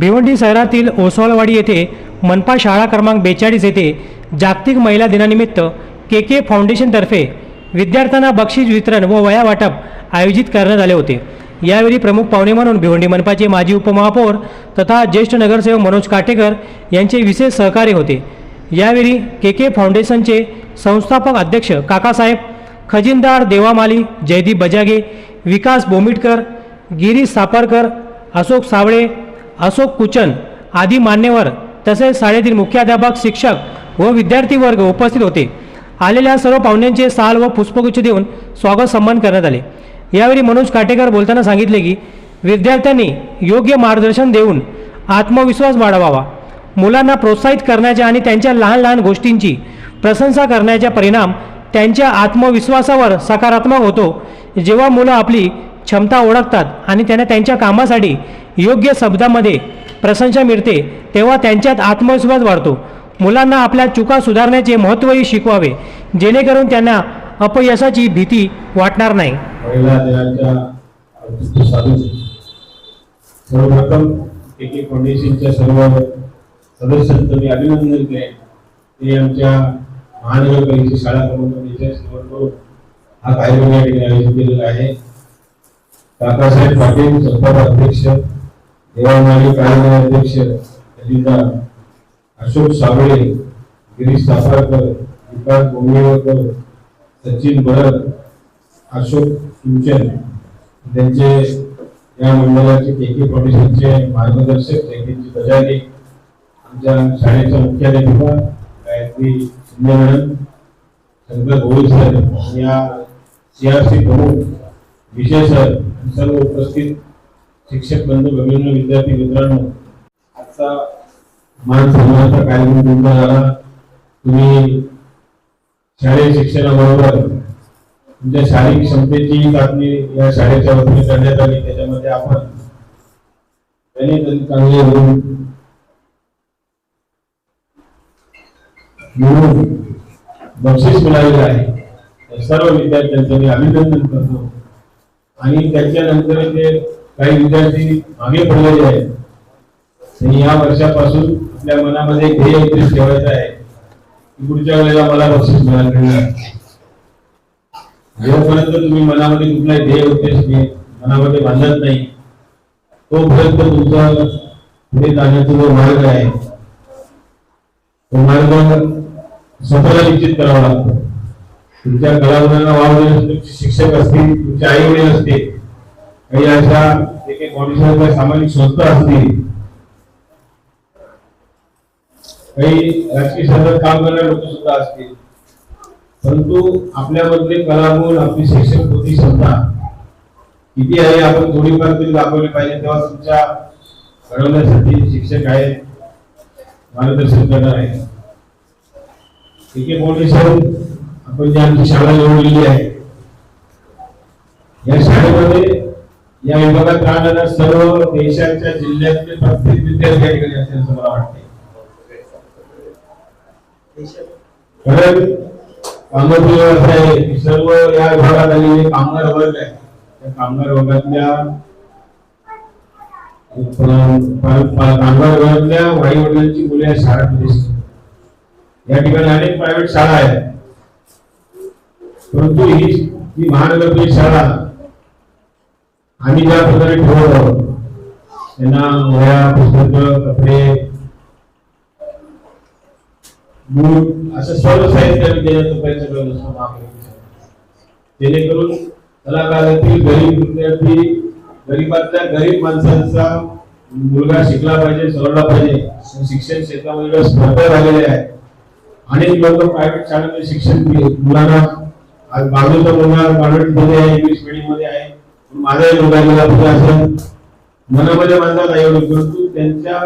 भिवंडी शहरातील ओसवाळवाडी येथे मनपा शाळा क्रमांक बेचाळीस येथे जागतिक महिला दिनानिमित्त के के फाउंडेशनतर्फे विद्यार्थ्यांना बक्षीस वितरण व वया वाटप आयोजित करण्यात आले होते. यावेळी प्रमुख पाहुणे म्हणून भिवंडी मनपाचे माजी उपमहापौर तथा ज्येष्ठ नगरसेवक मनोज काटेकर यांचे विशेष सहकार्य होते. यावेळी के के फाउंडेशनचे संस्थापक अध्यक्ष काकासाहेब खजिनदार देवामाली जयदीप बजागे विकास बोमिटकर गिरीश सापरकर अशोक सावळे अशोक कुचन आदी मान्यवर तसेच शाळेतील मुख्याध्यापक शिक्षक व विद्यार्थी वर्ग उपस्थित होते. आलेल्या सर्व पाहुण्यांचे साल व पुष्पगुच्छ देऊन स्वागत सन्मान करण्यात आले. यावेळी मनोज काटेकर बोलताना सांगितले की विद्यार्थ्यांनी योग्य मार्गदर्शन देऊन आत्मविश्वास वाढवावा. मुलांना प्रोत्साहित करण्याच्या आणि त्यांच्या लहान लहान गोष्टींची प्रशंसा करण्याचा परिणाम त्यांच्या आत्मविश्वासावर सकारात्मक होतो. जेव्हा मुलं आपली क्षमता ओळखतात आणि त्यांना त्यांच्या कामासाठी योग्य शब्दामध्ये प्रशंसा मिळते तेव्हा त्यांच्यात आत्मविश्वास वाढतो. मुलांना आपल्या चुका सुधारण्याचे महत्त्वही शिकवावे जेणेकरून त्यांना अपयशाची भीती वाटणार नाही. सर्वप्रथम के के फाउंडेशनच्या सर्व सदस्यांचं मी अभिनंदन केले ते आमच्या महानगरपालिकेची शाळा क्रमांक हा कार्यक्रम या ठिकाणी आयोजित केलेला आहे. काकासाहेब पाटील संस्थापक अध्यक्ष देवामाली कार्यालय अध्यक्ष खजिनदार अशोक साबळे गिरीश सापरकर विकास बोंगेवकर सचिन भरत अशोक किंचन त्यांचे या मंडळाचे के के फाउंडेशनचे मार्गदर्शक जयंती बजागे आमच्या शाळेच्या मुख्याध्यापिका गायत्री शिंदे मॅडम शंकर भोई सर या सी आर सी प्रमुख विजय सर सर्व उपस्थित शिक्षक बंधू भगिनी विद्यार्थी मित्रांनो आजचा मान सन्मानाचा कार्यक्रम तुमचा झाला. तुम्ही शालेय शिक्षणाबरोबर तुमच्या शारीरिक क्षमतेची चाचणी या शाळेच्या वतीने करण्यात आली. त्याच्यामध्ये आपण गणित चांगले गुण मिळवून बक्षीस मिळालेलं आहे. सर्व विद्यार्थ्यांचं मी अभिनंदन करतो. आणि त्याच्यानंतर ते काही विद्यार्थी मागे पडलेले आहेत. आणि या वर्षापासून आपल्या मनामध्ये ध्येय उद्देश ठेवायचा आहे. की पुढच्या वेळेला मला बक्षीस मिळालं मिळणार जोपर्यंत तुम्ही मनामध्ये कुठलाही ध्येय उद्देश मनामध्ये बांधत नाही तोपर्यंत तुमचा पुढे जाण्याचा जो मार्ग आहे तो मार्ग स्वतःला निश्चित करावा लागतो. तुमच्या कलागुणांना वाव देण्यासाठी तुमचे शिक्षक असतील तुमचे आई वडील असतील काही अशा जे काही कॉन्डिशनच्या सामाजिक संस्था असतील काही राजकीय क्षेत्रात काम करणारे लोक सुद्धा असतील. परंतु आपल्यामधले कलागुण आपली शिक्षक होती क्षमता किती आहे आपण थोडीफार तरी दाखवली पाहिजे. तेव्हा तुमच्या घडवण्यासाठी शिक्षक आहेत मार्गदर्शन करणार आहे ठीक फाउंडेशन आपण जी आमची शाळा निवडलेली आहे या शाळेमध्ये या विभागात राहणाऱ्या सर्व देशाच्या जिल्ह्यातले प्रत्येक विद्यार्थी या ठिकाणी असेल असं मला वाटते आहे सर्व या विभागात आलेले कामगार वर्ग आहे त्या कामगार वर्गातल्या कामगार वर्गातल्या वाई वडिलांची मुले शाळा शाळेमध्ये या ठिकाणी अनेक प्रायव्हेट शाळा आहेत. परंतु ही ही महानगरपालिका शाळा आम्ही ज्या प्रकारे ठेवत आहोत त्यांना वया पुस्तक कपडे बूट असं सर्व साहित्य आम्ही देण्याचा प्रयत्न करत असतो महापालिकेच्या. जेणेकरून कलाकारातील गरीब विद्यार्थी गरीबातल्या गरीब माणसांचा मुलगा शिकला पाहिजे सवरला पाहिजे शिक्षण क्षेत्रामध्ये स्पर्धा झालेल्या आहे अनेक लोक प्रायव्हेट शाळेमध्ये शिक्षण मुलांना आज बाजूचा मुलगा प्रायव्हेटमध्ये आहे इंग्लिश मीडियममध्ये आहे माझाही मुलगा गेला पाहिजे असं मनामध्ये माझा नाही परंतु त्यांच्या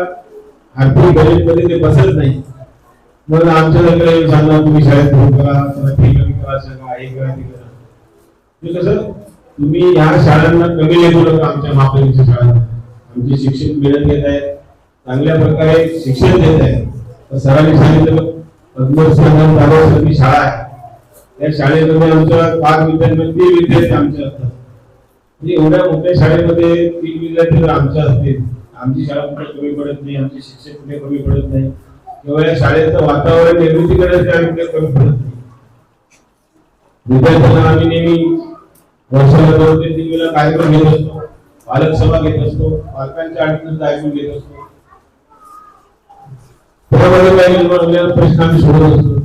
आर्थिक गरीबमध्ये ते बसत नाही. म्हणून आमच्याकडे येऊन सांगणार तुम्ही शाळेत फोन करा ठिकाणी कमी करा सगळं हे करा. ते करा ते कसं तुम्ही ह्या शाळांना कमी लेखू नका आमच्या महापालिकेच्या शाळांना. आमचे शिक्षक मिळत घेत आहेत चांगल्या प्रकारे शिक्षण देत आहेत. तर सरांनी सांगितलं पद्मश्री शाळा आहे. त्या शाळेमध्ये आमच्या पाच विद्यार्थ्यांमध्ये तीन विद्यार्थी आमचे असतात. म्हणजे एवढ्या मोठ्या शाळेमध्ये तीन विद्यार्थी जर आमच्या असतील. आमची शाळा कुठे कमी पडत नाही आमचे शिक्षक कुठे कमी पडत नाही. किंवा या शाळेचं वातावरण निर्मितीकडे कुठे कमी पडत नाही. विद्यार्थ्यांना आम्ही नेहमी वर्षाला दोन ते तीन वेळा कार्यक्रम घेत असतो पालक सभा घेत असतो पालकांच्या अडचणी ऐकून घेत असतो. त्यामध्ये काही निर्माण झालेला प्रश्न आम्ही सोडत असतो.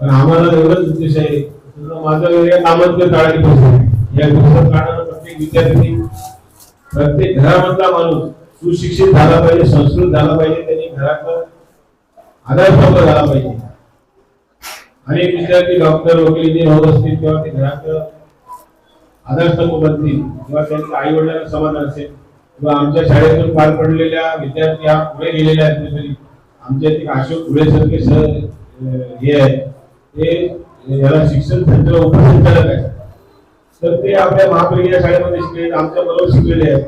पण आम्हाला एवढंच उद्देश आहे समजा माझं वेगळ्या कामात टाळायची प्रश्न या पुस्तक काढणारा प्रत्येक विद्यार्थी प्रत्येक घरामधला माणूस सुशिक्षित झाला पाहिजे संस्कृत झाला पाहिजे त्यांनी घरातला आधारस्तंभ झाला पाहिजे. अनेक विद्यार्थी डॉक्टर वकील इंजिनियर होत असतील तेव्हा ते घरातलं आधारस्तंभ बनतील किंवा त्यांच्या आई वडिलांना समाधान असेल किंवा आमच्या शाळेतून पार पडलेल्या विद्यार्थी हा पुढे गेलेल्या आहेत तरी आमच्या एक अशोक पुढे सारखे सर हे आहेत. ते याला शिक्षण संचालक उपसंचालक आहेत. तर ते आपल्या महापालिका शाळेमध्ये शिकले आमच्या बरोबर शिकलेले आहेत.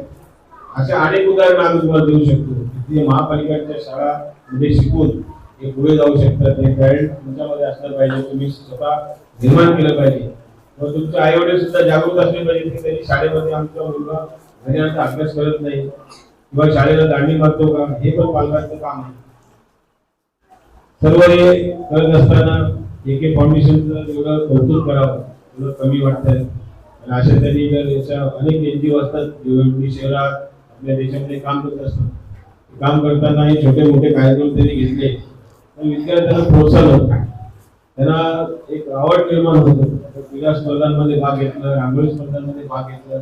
अशा अनेक उदाहरणं आम्ही तुम्हाला देऊ शकतो. की ते महापालिकांच्या शिकून हे पुढे जाऊ शकतात हे टॅलेंट तुमच्यामध्ये असलं पाहिजे. तुम्ही स्वतः निर्माण केलं पाहिजे. व तुमचे आई वडील सुद्धा जागरूक असले पाहिजे की त्यांनी शाळेमध्ये आमचा मुलगा घरी आमचा अभ्यास करत नाही. किंवा शाळेला दांडी मारतो का? हे पण पालकांचं काम आहे. सर्व हे करत असताना एके फाउंडेशनचं एवढं कौतुक करावं एवढं कमी वाटतंय. आणि अशा त्यांनी जर याच्या अनेक एनजीओ असतात निवडणुकी शहरात आपल्या देशामध्ये काम करत असतात काम करताना हे छोटे मोठे कार्यक्रम त्यांनी घेतले. तर विद्यार्थ्यांना प्रोत्साहन होतं त्यांना एक आवड निर्माण होतं क्रीडा स्पर्धांमध्ये भाग घेतला रांगोळी स्पर्धांमध्ये भाग घेतला.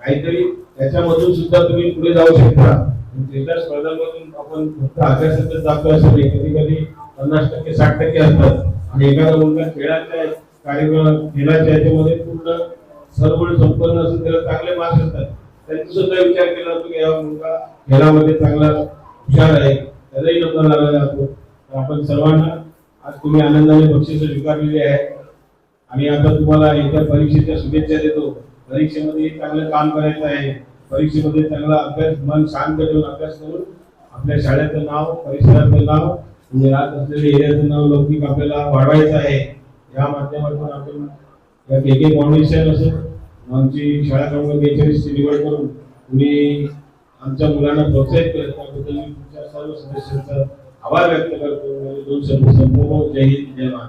काहीतरी त्याच्यामधून सुद्धा तुम्ही पुढे जाऊ शकता. क्रीडा स्पर्धांमधून आपण फक्त अभ्यासातच जातो असं नाही. कधी कधी पन्नास टक्के साठ टक्के असतात. आणि एखादा मुलगा खेळाच्या कार्यक्रम खेळाच्या याच्यामध्ये पूर्ण सर्व संपन्न असून त्याला चांगले मार्क्स असतात. त्यांनी सुद्धा विचार केला जातो की हा मुलगा खेळामध्ये चांगला हुशार आहे त्यालाही नंबर लागला जातो तर आपण सर्वांना आज तुम्ही आनंदाने बक्षिस स्वीकारलेली आहे आणि आता तुम्हाला इतर परीक्षेच्या शुभेच्छा देतो. परीक्षेमध्ये चांगलं काम करायचं आहे. परीक्षेमध्ये चांगला अभ्यास मन शांत ठेवून अभ्यास करून आपल्या शाळेचं नाव परिसराचं नाव म्हणजे राहत असलेल्या एरियाचं नाव लौकिक आपल्याला वाढवायचं आहे. या माध्यमातून आपण त्या के के फाउंडेशन असं. आमची शाळा क्रमांक बेचाळीसची निवड करून तुम्ही आमच्या मुलांना प्रोत्साहित करत त्याबद्दल मी तुमच्या सर्व सदस्यांचा आभार व्यक्त करतो. दोन शब्द संपूर्ण जय हिंद जय महाराष्ट्र.